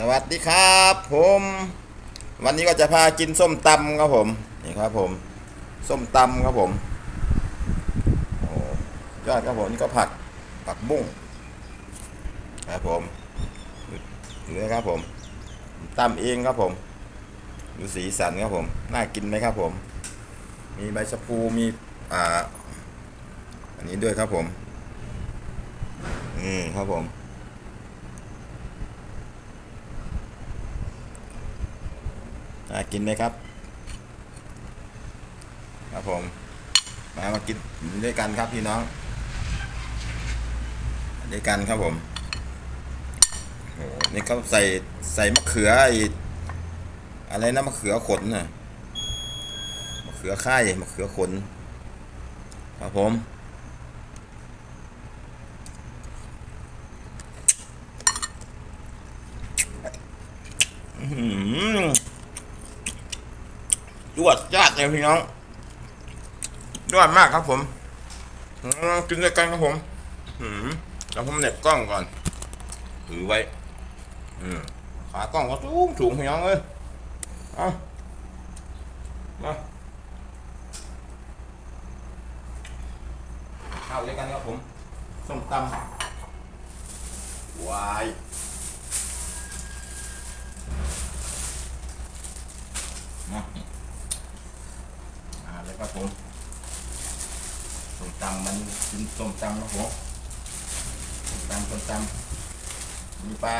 สวัสดีครับผม วันนี้ก็จะพากินส้มตำครับผมนี่ครับผม ส้มตำครับผมโอ้ยอดครับผมนี่ก็ผักผักบุ้งครับผมเหลือครับผมตำเองครับผมดูสีสันครับผมน่ากินไหมครับผม มีใบชะพูมีอ่าอันนี้ด้วยครับผมอืมครับผม น่ากินไหมครับ ครับผม มามากินด้วยกันครับพี่น้องด้วยกันครับผมโอ้โหนี่เขาใส่ใส่มะเขือไออะไรนะมะเขือขนน่ะมะเขือข่ายมะเขือขน ครับผม อื้อหือ จวดจ้าเลยพี่น้องจวดมากครับผมกินด้วยกันครับผมอืมแล้วผมเหน็บกล้องก่อนถือไว้ อืมขากล้องก็สูงสูงพี่น้องเอ้ยเอามาข้าด้วยกันครับผมส้มตำวายมา ครับผมส้มตำมันกินส้มตำครับผมส้มตำส้มตำมีปลา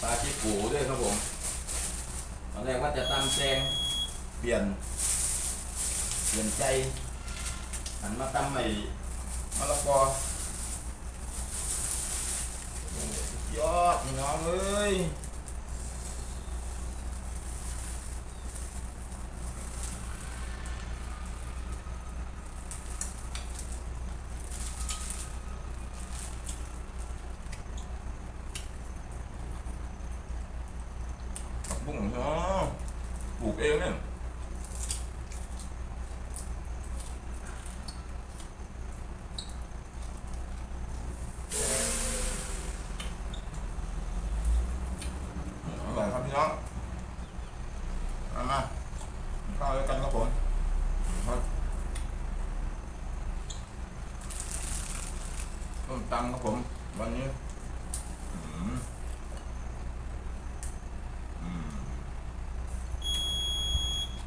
ปลาที่ปูด้วยครับผมตอนแรกว่าจะตำแซงเปลี่ยน เปลี่ยนใจหันมาตำใหม่มะละกอยอดน้องเอ้ย บุ้งเนาะปลูกเองเนี่ยอร่อยครับพี่น้องมามาข้าวด้วยกันครับผมครับต้มตำครับผม วันนี้ อืม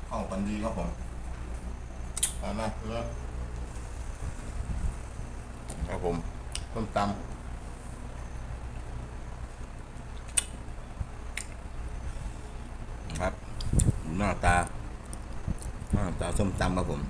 เข้า กันดีครับผมอามาเริ่อครับผมต้มตำครับ หน้าตา หน้าตาส้มตำครับผม